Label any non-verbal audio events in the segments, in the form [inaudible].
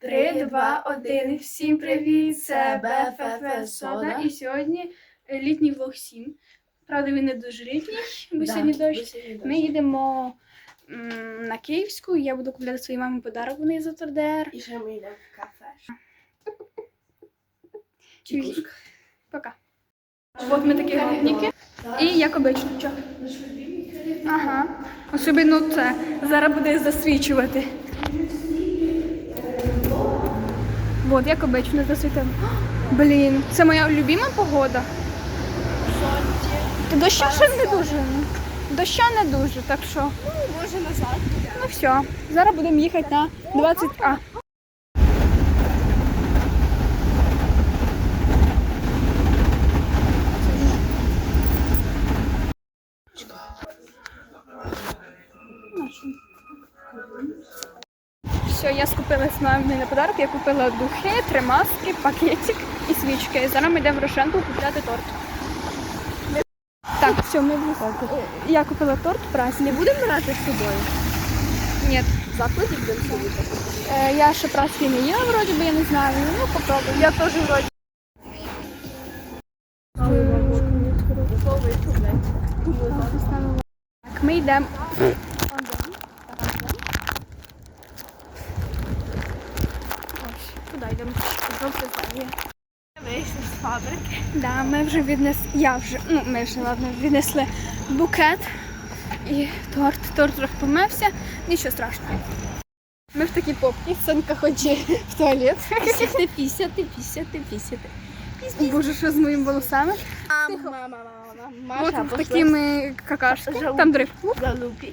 Три, два, один. Всім привіт! Це БФФ Сода. І сьогодні е, літній влог 7. Правда, він не дуже літній, бо сьогодні дощ. Ми їдемо м, на Київську. Я буду купляти своїй мамі подарок у неї з ОТРДР. І ще ми йдемо в кафе. Чуєш? Пока. От ми такі голодніки. І як обично. Чо? Ага. Особливо це. Зараз буде засвічувати. От, як обично, засвітимо. Блін, це моя улюблена погода. Та доща ще не дуже. Доща не дуже, так що. Може назад. Ну все. Зараз будемо їхати на 20. А. Все, я скупилась мамі на подарок. Я купила духи, три маски, пакетик і свічки. Зараз ми йдемо в Рошенку купляти торт. Так, все, ми в Я купила торт праздник. Не будемо брати з собою? Ні. Закладі будемо собі. Е, я ще праски не їла, вроді би, я не знаю. Ну, попробуй. Я теж вроді. Так, ми йдемо. Туди йдемо. Вийшли з фабрики. Да, ми вже віднесли. Я вже, ну, ми вже ладно, віднесли букет і торт. Торт трохи помився, нічого страшного. Ми в такій попці, Сонька хоче в туалет. Пісяти, пісяти, пісяти, пісяти. Боже, що з моїми волосами? Мама, мама, мама. От Маша, в такими какашки. Жалу. Там дрифт. Залупі.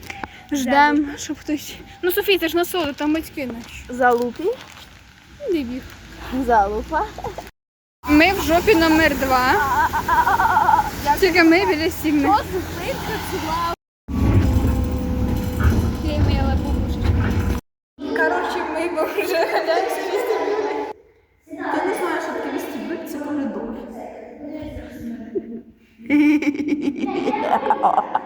Ждем, щоб хтось. Ну, Софій, це ж на соло, там батьки наші. Залупі. Не біг. Залупа. Ми в жопі номер два. Тільки ми біля? Я бабушка. Коротше, ми вже гадаємося вестибюлі. Ти не знаєш, що таке вестибюль, це коридор. [laughs]